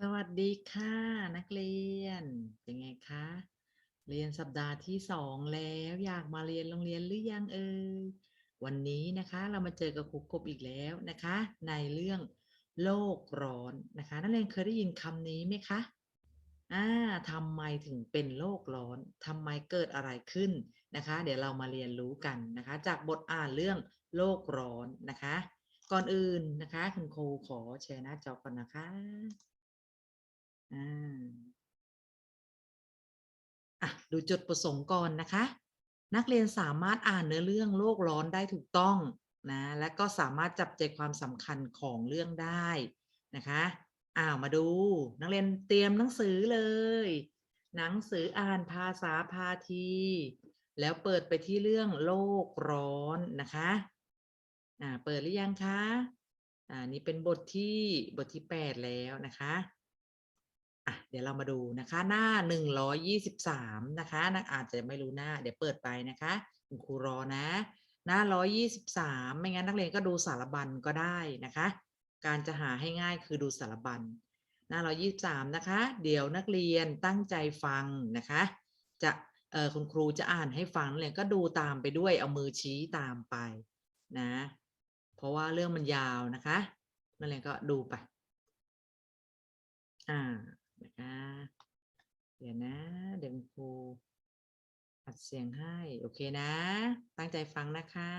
สวัสดีค่ะ นักเรียนเป็นไงคะ เรียนสัปดาห์ที่สองแล้วอยากมาเรียนโรงเรียนหรือยังเอ่ยวันนี้นะคะเรามาเจอกับครูกบอีกแล้วนะคะ ในเรื่องโลกร้อนนะคะ นักเรียนเคยได้ยินคำนี้ไหมคะอ่าทำไมถึงเป็นโลกร้อนทำไมเกิดอะไรขึ้นนะคะ เดี๋ยวเรามาเรียนรู้กันนะคะ จากบทอ่านเรื่องโลกร้อนนะคะ ก่อนอื่นนะคะ คุณครูขอแชร์หน้าจอก่อนนะคะ อะดูจุดประสงค์ก่อนนะคะ นักเรียนสามารถอ่านเนื้อเรื่องโลกร้อนได้ถูกต้องนะและก็สามารถจับใจความสำคัญของเรื่องได้นะคะอ้าวมาดู นักเรียนเตรียมหนังสือเลย หนังสืออ่านภาษาพาที แล้วเปิดไปที่เรื่องโลกร้อนนะคะอ่าเปิดหรือยังคะอ่านี่เป็นบทที่บทที่แปดแล้วนะคะ ดี๋ยวเรามาดูนะคะหน้าหนึ่งร้อยยี่สิบสามนะคะนักอาจจะไม่รู้หน้า เดี๋ยวเปิดไปนะคะคุณครูรอนะ หน้าร้อยยี่สิบสามไม่งั้นนักเรียนก็ดูสารบัญก็ได้นะคะ การจะหาให้ง่ายคือดูสารบัญหน้าร้อยยี่สิบสามนะคะ เดี๋ยวนักเรียนตั้งใจฟังนะคะ จะเออคุณครูจะอ่านให้ฟังนักเรียนก็ดูตามไปด้วยเอามือชี้ตามไปนะ เพราะว่าเรื่องมันยาวนะคะนักเรียนก็ดูไปอ่า นะคะ เดี๋ยวนะ เดี๋ยวคุณครูอัดเสียงให้ โอเคนะ ตั้งใจฟังนะคะ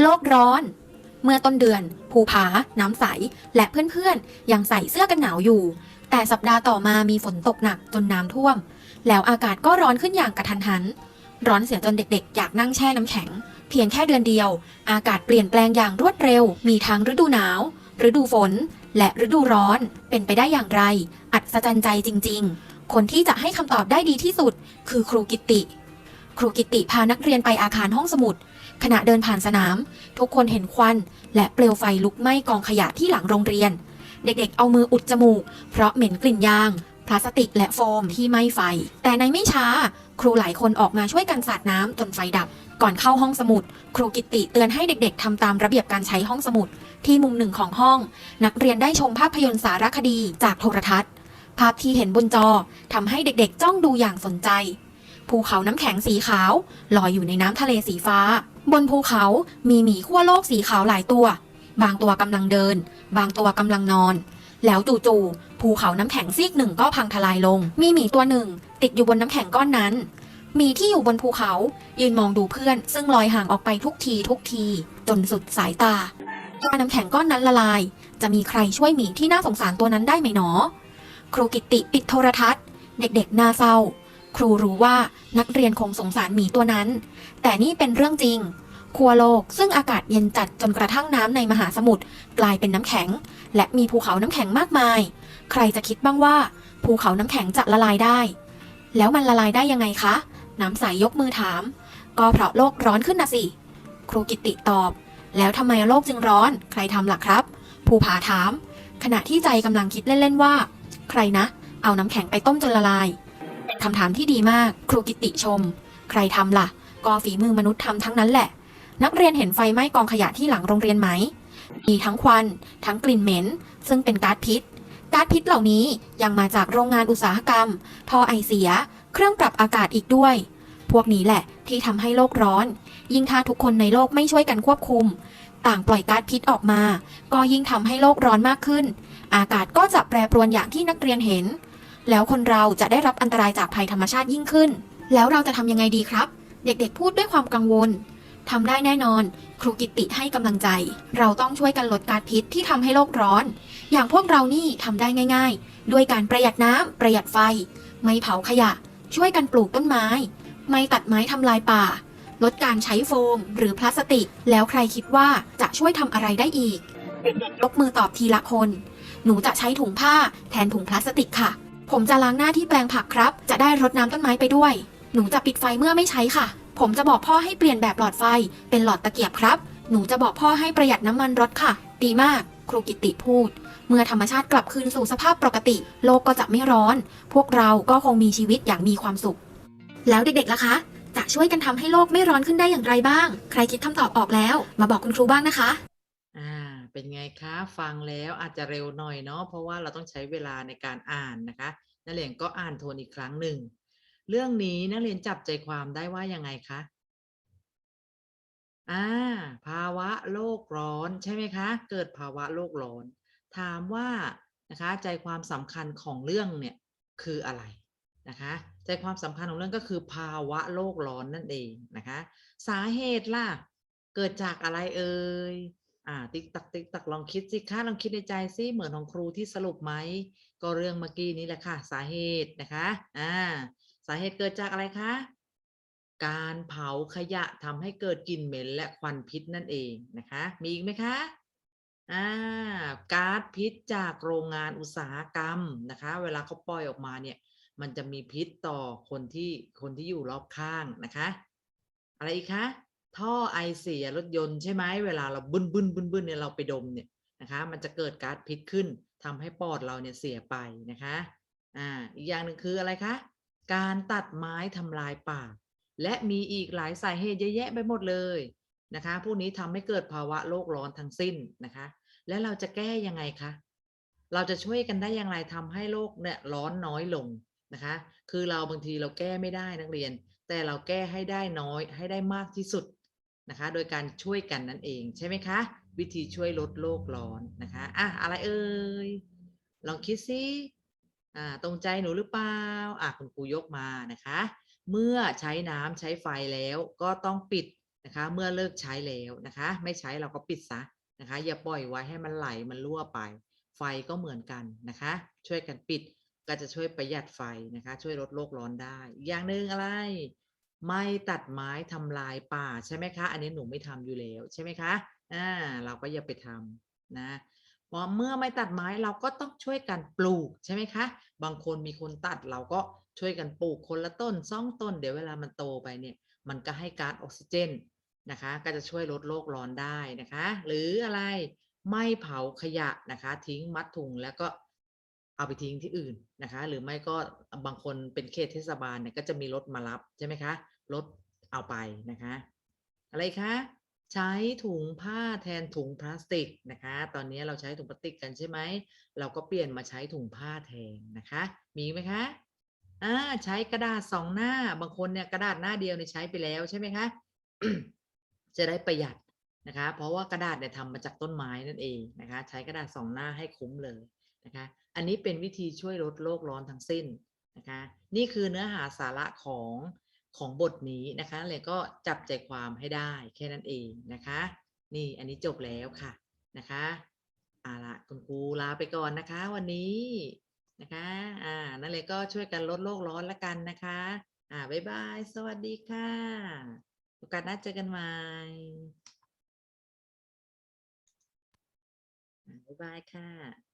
โลกร้อน เมื่อต้นเดือน ภูผา น้ำใส และเพื่อนๆ ยังใส่เสื้อกันหนาวอยู่ แต่สัปดาห์ต่อมามีฝนตกหนักจนน้ำท่วม แล้วอากาศก็ร้อนขึ้นอย่างกระทันหัน ร้อนเสียจนเด็กๆ อยากนั่งแช่น้ำแข็ง เพียงแค่เดือนเดียว อากาศเปลี่ยนแปลงอย่างรวดเร็ว มีทั้งฤดูหนาว ฤดูฝน และฤดูร้อนเป็นไปได้อย่างไร อัศจรรย์ใจจริง ๆ คนที่จะให้คำตอบได้ดีที่สุด คือครูกิติ ครูกิตติพานักเรียนไปอาคารห้องสมุด ขณะเดินผ่านสนาม ทุกคนเห็นควัน และเปลวไฟลุกไหม้กองขยะที่หลังโรงเรียน เด็กๆ เอามืออุดจมูก เพราะเหม็นกลิ่นยาง พลาสติกและโฟมที่ไหม้ไฟ แต่ในไม่ช้า ครูหลายคนออกมาช่วยกันสาดน้ำจนไฟดับ ก่อนเข้าห้องสมุด ครูกิตติเตือนให้เด็กๆทำตามระเบียบการใช้ห้องสมุด ที่มุมหนึ่งของห้อง นักเรียนได้ชมภาพยนตร์สารคดีจากโทรทัศน์ ภาพที่เห็นบนจอทำให้เด็กๆ จ้องดูอย่างสนใจ ภูเขาน้ำแข็งสีขาวลอยอยู่ในน้ำทะเลสีฟ้า บนภูเขามีหมีขั้วโลกสีขาวหลายตัว บางตัวกำลังเดิน บางตัวกำลังนอน แล้วจู่ๆภูเขาน้ำแข็งซีกหนึ่งก็พังทลายลง มีหมีตัวหนึ่ง ติดอยู่บนน้ำแข็งก้อนนั้น มีที่อยู่บนภูเขา ยืนมองดูเพื่อน ซึ่งลอยห่างออกไปทุกทีทุกที จนสุดสายตาถ้าน้ำแข็งก้อนนั้นละลาย จะมีใครช่วยหมีที่น่าสงสารตัวนั้นได้ไหมหนอ ครูกิตติปิดโทรทัศน์ เด็กๆน่าเศร้า ครูรู้ว่านักเรียนคงสงสารหมีตัวนั้น แต่นี่เป็นเรื่องจริงขั้วโลกซึ่งอากาศเย็นจัดจนกระทั่งน้ำในมหาสมุทรกลายเป็นน้ำแข็ง และมีภูเขาน้ำแข็งมากมาย ใครจะคิดบ้างว่า ภูเขาน้ำแข็งจะละลายได้ แล้วมันละลายได้ยังไงคะ น้ำใสยกมือถาม ก็เพราะโลกร้อนขึ้นนะสิ ครูกิติตอบ แล้วทำไมโลกจึงร้อน ใครทำล่ะครับ ภูผาถาม ขณะที่ใจกำลังคิดเล่น ๆ ว่า ใครนะ เอาน้ำแข็งไปต้มจนละลายคำถามที่ดีมาก ครูกิติชม ใครทำล่ะ ก็ฝีมือมนุษย์ทำทั้งนั้นแหละ นักเรียนเห็นไฟไหม้กองขยะที่หลังโรงเรียนไหม มีทั้งควัน ทั้งกลิ่นเหม็น ซึ่งเป็นก๊าซพิษก๊าซพิษเหล่านี้ยังมาจากโรงงานอุตสาหกรรม ท่อไอเสีย เครื่องปรับอากาศอีกด้วย พวกนี้แหละที่ทำให้โลกร้อน ยิ่งถ้าทุกคนในโลกไม่ช่วยกันควบคุม ต่างปล่อยก๊าซพิษออกมา ก็ยิ่งทำให้โลกร้อนมากขึ้น อากาศก็จะแปรปรวนอย่างที่นักเรียนเห็น แล้วคนเราจะได้รับอันตรายจากภัยธรรมชาติยิ่งขึ้น แล้วเราจะทำยังไงดีครับ เด็กๆ พูดด้วยความกังวลทำได้แน่นอน ครูกิตติให้กำลังใจ เราต้องช่วยกันลดก๊าซพิษที่ทำให้โลกร้อน อย่างพวกเรานี่ทำได้ง่าย ๆ ด้วยการประหยัดน้ำประหยัดไฟ ไม่เผาขยะ ช่วยกันปลูกต้นไม้ ไม่ตัดไม้ทำลายป่า ลดการใช้โฟมหรือพลาสติก แล้วใครคิดว่าจะช่วยทำอะไรได้อีกยกมือตอบทีละคน หนูจะใช้ถุงผ้าแทนถุงพลาสติกค่ะ ผมจะล้างหน้าที่แปลงผักครับ จะได้รดน้ำต้นไม้ไปด้วย หนูจะปิดไฟเมื่อไม่ใช้ค่ะ ผมจะบอกพ่อให้เปลี่ยนแบบหลอดไฟ เป็นหลอดตะเกียบครับ หนูจะบอกพ่อให้ประหยัดน้ำมันรถค่ะ ดีมาก ครูกิตติพูด เมื่อธรรมชาติกลับคืนสู่สภาพปกติ โลกก็จะไม่ร้อน พวกเราก็คงมีชีวิตอย่างมีความสุข แล้วเด็กๆล่ะคะ จะช่วยกันทำให้โลกไม่ร้อนขึ้นได้อย่างไรบ้าง ใครคิดคำตอบออกแล้ว มาบอกคุณครูบ้างนะคะ อ่า เป็นไงคะ ฟังแล้วอาจจะเร็วหน่อยเนาะ เพราะว่าเราต้องใช้เวลาในการอ่านนะคะ นักเรียนก็อ่านทวนอีกครั้งหนึ่ง เรื่องนี้นักเรียนจับใจความได้ว่ายังไงคะ อ่า ภาวะโลกร้อนใช่ไหมคะ เกิดภาวะโลกร้อน ถามว่านะคะใจความสำคัญของเรื่องเนี่ยคืออะไรนะคะใจความสำคัญของเรื่องก็คือภาวะโลกร้อนนั่นเองนะคะ สาเหตุล่ะเกิดจากอะไรเอ่ยอ่าติ๊กตักติ๊กตักลองคิดสิคะลองคิดในใจสิเหมือนของครูที่สรุปไหมก็เรื่องเมื่อกี้นี้แหละค่ะ สาเหตุนะคะอ่าสาเหตุเกิดจากอะไรคะการเผาขยะทำให้เกิดกลิ่นเหม็นและควันพิษนั่นเองนะคะ มีอีกไหมคะ อ่าก๊าซพิษจากโรงงานอุตสาหกรรมนะคะ เวลาเขาปล่อยออกมาเนี่ย มันจะมีพิษต่อคนที่คนที่อยู่รอบข้างนะคะ อะไรอีกคะท่อไอเสียรถยนต์ใช่ไหมเวลาเราบึ้นบึ้นบึ้นบึ้นเนี่ยเราไปดมเนี่ยนะคะ มันจะเกิดก๊าซพิษขึ้นทำให้ปอดเราเนี่ยเสียไปนะคะอ่าอีกอย่างหนึ่งคืออะไรคะการตัดไม้ทำลายป่า และมีอีกหลายสาเหตุเยอะแยะไปหมดเลย นะคะพวกนี้ทำให้เกิดภาวะโลกร้อนทั้งสิ้นนะคะ และเราจะแก้ยังไงคะเราจะช่วยกันได้อย่างไรทำให้โลกเนี่ยร้อนน้อยลงนะคะ คือเราบางทีเราแก้ไม่ได้นักเรียน แต่เราแก้ให้ได้น้อยให้ได้มากที่สุดนะคะ โดยการช่วยกันนั่นเองใช่ไหมคะ วิธีช่วยลดโลกร้อนนะคะอะอะไรเอ่ยลองคิดสิอ่าตรงใจหนูหรือเปล่าอะคุณครูยกมานะคะ เมื่อใช้น้ำใช้ไฟแล้วก็ต้องปิด นะคะเมื่อเลิกใช้แล้วนะคะ ไม่ใช้เราก็ปิดซะนะคะ อย่าปล่อยไว้ให้มันไหลมันรั่วไป ไฟก็เหมือนกันนะคะ ช่วยกันปิดก็จะช่วยประหยัดไฟนะคะ ช่วยลดโลกร้อนได้ อย่างหนึ่งอะไร ไม่ตัดไม้ทำลายป่าใช่ไหมคะ อันนี้หนูไม่ทำอยู่แล้วใช่ไหมคะอ่าเราก็อย่าไปทำนะพอเมื่อไม่ตัดไม้เราก็ต้องช่วยกันปลูกใช่ไหมคะ บางคนมีคนตัดเราก็ช่วยกันปลูกคนละต้นสองต้น เดี๋ยวเวลามันโตไปเนี่ย มันก็ให้ก๊าซออกซิเจน นะคะ ก็จะช่วยลดโลกร้อนได้นะคะ หรืออะไรไม่เผาขยะนะคะ ทิ้งมัดถุงแล้วก็เอาไปทิ้งที่อื่นนะคะ หรือไม่ก็บางคนเป็นเขตเทศบาลเนี่ยก็จะมีรถมารับใช่ไหมคะรถเอาไปนะคะ อะไรคะใช้ถุงผ้าแทนถุงพลาสติกนะคะ ตอนนี้เราใช้ถุงพลาสติกกันใช่ไหม เราก็เปลี่ยนมาใช้ถุงผ้าแทนนะคะ มีไหมคะ อ่า ใช้กระดาษสองหน้า บางคนเนี่ยกระดาษหน้าเดียวเนี่ยใช้ไปแล้วใช่ไหมคะ จะได้ประหยัดนะคะ เพราะว่ากระดาษเนี่ยทำมาจากต้นไม้นั่นเองนะคะ ใช้กระดาษสองหน้าให้คุ้มเลยนะคะ อันนี้เป็นวิธีช่วยลดโลกร้อนทั้งสิ้นนะคะ นี่คือเนื้อหาสาระของของบทนี้นะคะเลยก็จับใจความให้ได้แค่นั้นเองนะคะ นี่อันนี้จบแล้วค่ะนะคะเอาละคุณครูลาไปก่อนนะคะ วันนี้นะคะอ่านั่นเลยก็ช่วยกันลดโลกร้อนละกันนะคะ อ่าบ๊ายบาย สวัสดีค่ะ โอกาสหน้าเจอกันใหม่บ๊ายบายค่ะ